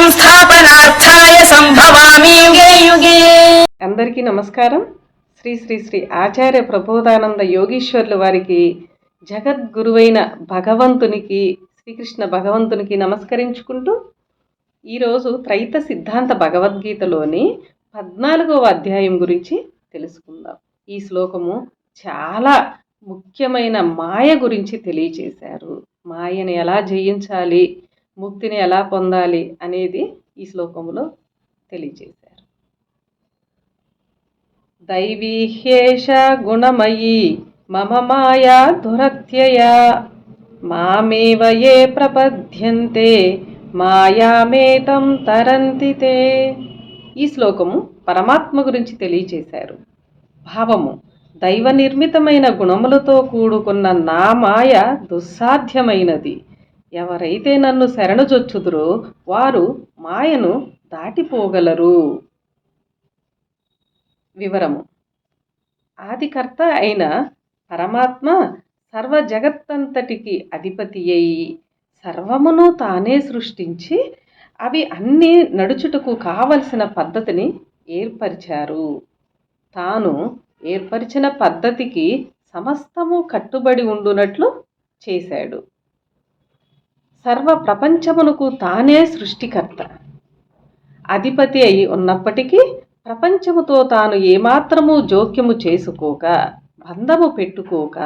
సంస్థాపనార్థాయ సంభవామి. యుగే యుగే. అందరికీ నమస్కారం. శ్రీ శ్రీ శ్రీ ఆచార్య ప్రబోధానంద యోగీశ్వర్లు వారికి జగద్గురువైన భగవంతునికి శ్రీకృష్ణ భగవంతునికి నమస్కరించుకుంటూ ఈరోజు త్రైత సిద్ధాంత భగవద్గీతలోని పద్నాలుగవ అధ్యాయం గురించి తెలుసుకుందాం. ఈ శ్లోకము చాలా ముఖ్యమైన మాయ గురించి తెలియచేశారు. మాయని ఎలా జయించాలి? ముక్తిని ఎలా పొందాలి అనేది ఈ శ్లోకములో తెలియజేశారు. దైవీహ్యేష గుణమయీ మమ మాయా దురత్యయా మామేవ ఏ ప్రపద్యంతే మాయామేతం తరంతితే ఈ శ్లోకము పరమాత్మ గురించి తెలియచేశారు భావము దైవ నిర్మితమైన గుణములతో కూడుకున్న నా మాయ దుస్సాధ్యమైనది. ఎవరైతే నన్ను శరణుజొచ్చుదురో వారు మాయను దాటిపోగలరు. వివరము. ఆదికర్త అయిన పరమాత్మ సర్వ జగత్తంతటికి అధిపతి అయి సర్వమును తానే సృష్టించి అవి అన్నీ నడుచుటకు కావలసిన పద్ధతిని ఏర్పరిచారు. తాను ఏర్పరిచిన పద్ధతికి సమస్తము కట్టుబడి ఉండునట్లు చేశాడు. సర్వ ప్రపంచమునకు తానే సృష్టికర్త. అధిపతి అయి ఉన్నప్పటికీ ప్రపంచముతో తాను ఏమాత్రము జోక్యము చేసుకోక బంధము పెట్టుకోక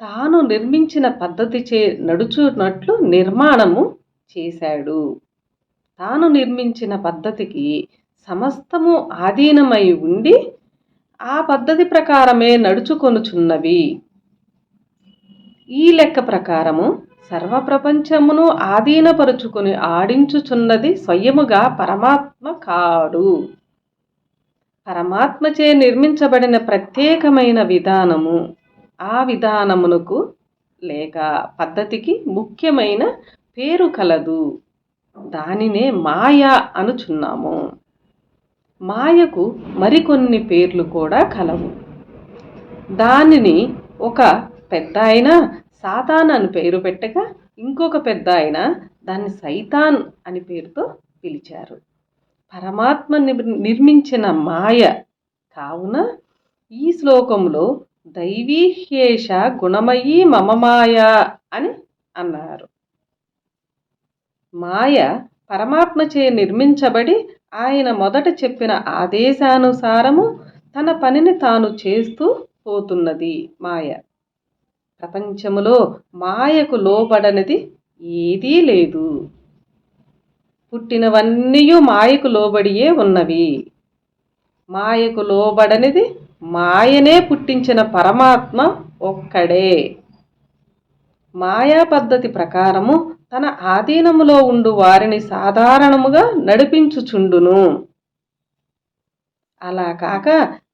తాను నిర్మించిన పద్ధతి చే నడుచున్నట్లు నిర్మాణము చేశాడు. తాను నిర్మించిన పద్ధతికి సమస్తము ఆధీనమై ఉండి ఆ పద్ధతి ప్రకారమే నడుచుకొనుచున్నవి. ఈ లెక్క ప్రకారము సర్వ ప్రపంచమును ఆధీనపరుచుకుని ఆడించుచున్నది స్వయముగా పరమాత్మ కాడు. పరమాత్మచే నిర్మించబడిన ప్రత్యేకమైన విధానము. ఆ విధానమునకు లేక పద్ధతికి ముఖ్యమైన పేరు కలదు. దానినే మాయ అనుచున్నాము. మాయకు మరికొన్ని పేర్లు కూడా కలవు. దానిని ఒక పెద్ద ఆయన సాతాన్ అని పేరు పెట్టగా ఇంకొక పెద్ద ఆయన దాన్ని సైతాన్ అని పేరుతో పిలిచారు. పరమాత్మ నిర్మించిన మాయ కావున ఈ శ్లోకంలో దైవీహ్యేష గుణమయీ మమ మాయ అని అన్నారు. మాయ పరమాత్మచే నిర్మించబడి ఆయన మొదట చెప్పిన ఆదేశానుసారము తన పనిని తాను చేస్తూ పోతున్నది మాయ. ప్రపంచములో మాయకు లోబడనది ఏదీ లేదు. పుట్టినవన్నీ మాయకు లోబడియే ఉన్నవి. మాయకు లోబడనిది మాయనే పుట్టించిన పరమాత్మ ఒక్కడే. మాయా పద్ధతి ప్రకారము తన ఆధీనములో ఉండు వారిని సాధారణముగా నడిపించుచుండును. అలా కాక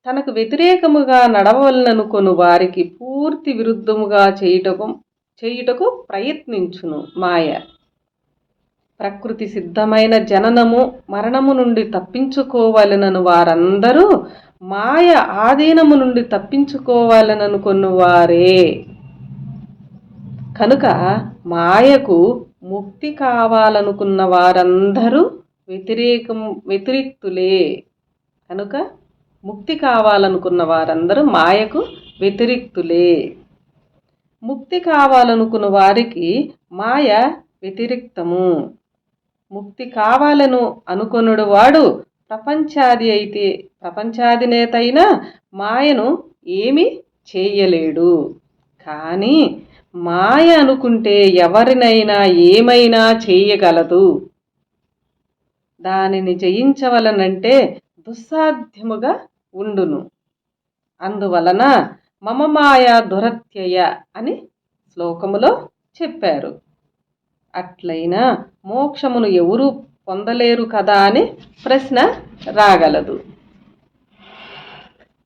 తనకు వ్యతిరేకముగా నడవలననుకొను వారికి పూర్తి విరుద్ధముగా చేయుటకు చేయుటకు ప్రయత్నించును మాయ. ప్రకృతి సిద్ధమైన జననము మరణము నుండి తప్పించుకోవాలనను వారందరూ మాయ ఆధీనము నుండి తప్పించుకోవాలననుకొను వారే. కనుక మాయకు ముక్తి కావాలనుకున్న వారందరూ వ్యతిరేకం వ్యతిరిక్తులే. కనుక ముక్తి కావాలనుకున్న వారందరూ మాయకు వ్యతిరిక్తులే. ముక్తి కావాలనుకున్న వారికి మాయ వ్యతిరిక్తము. ముక్తి కావాలను అనుకొనుడు వాడు ప్రపంచాది అయితే ప్రపంచాధినేతైనా మాయను ఏమి చేయలేడు. కానీ మాయ అనుకుంటే ఎవరినైనా ఏమైనా చేయగలదు. దానిని జయించవలనంటే దుస్సాధ్యముగా ఉండును. అందువలన మమ మాయ దురత్యయ అని శ్లోకములో చెప్పారు. అట్లయినా మోక్షమును ఎవరూ పొందలేరు కదా అని ప్రశ్న రాగలదు.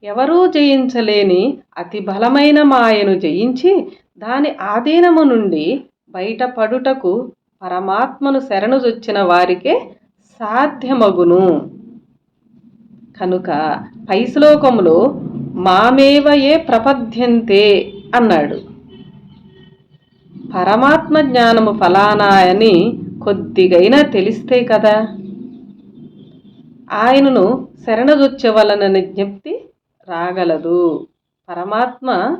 ఎవరూ జయించలేని అతి బలమైన మాయను జయించి దాని ఆధీనము నుండి బయటపడుటకు పరమాత్మను శరణుజొచ్చిన వారికే సాధ్యమగును. కనుక పై శ్లోకంలో మామేవ ఏ ప్రపద్యంతే అన్నాడు. పరమాత్మ జ్ఞానము ఫలానా అని కొద్దిగైనా తెలిస్తే కదా? ఆయనను శరణజొచ్చవలనని జ్ఞప్తి రాగలదు. పరమాత్మ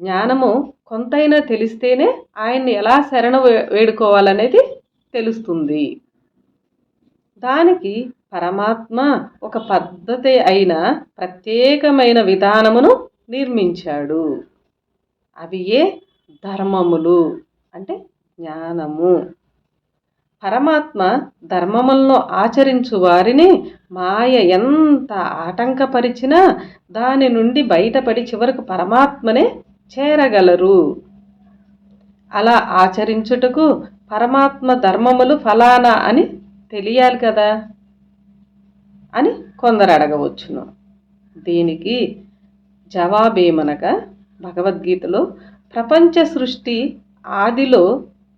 జ్ఞానము కొంతైనా తెలిస్తేనే ఆయన్ని ఎలా శరణ వేడుకోవాలనేది తెలుస్తుంది. దానికి పరమాత్మ ఒక పద్ధతి అయిన ప్రత్యేకమైన విధానమును నిర్మించాడు. అవి ఏ? ధర్మములు. అంటే జ్ఞానము. పరమాత్మ ధర్మములను ఆచరించు వారిని మాయ ఎంత ఆటంకపరిచినా దాని నుండి బయటపడి చివరకు పరమాత్మనే చేరగలరు. అలా ఆచరించుటకు పరమాత్మ ధర్మములు ఫలానా అని తెలియాలి కదా? అని కొందరు అడగవచ్చును. దీనికి జవాబేమనగా భగవద్గీతలో ప్రపంచ సృష్టి ఆదిలో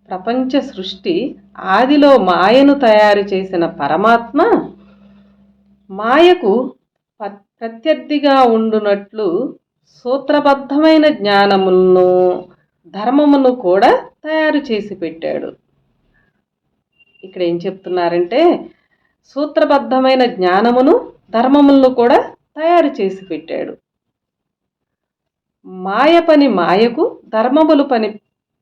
ప్రపంచ సృష్టి ఆదిలో మాయను తయారు చేసిన పరమాత్మ మాయకు ప్రత్యర్థిగా ఉండునట్లు సూత్రబద్ధమైన జ్ఞానములను ధర్మమును కూడా తయారు చేసి పెట్టాడు. ఇక్కడ ఏం చెప్తున్నారంటే సూత్రబద్ధమైన జ్ఞానమును ధర్మములను కూడా తయారు చేసి పెట్టాడు. మాయ పని మాయకు ధర్మములు పని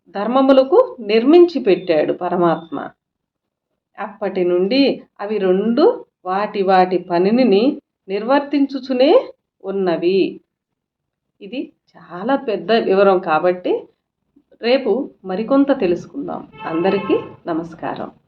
ధర్మములకు నిర్మించి పెట్టాడు పరమాత్మ. అప్పటి నుండి అవి రెండు వాటి వాటి పనిని నిర్వర్తించుచునే ఉన్నవి. ఇది చాలా పెద్ద వివరం కాబట్టి రేపు మరికొంత తెలుసుకుందాం. అందరికీ నమస్కారం.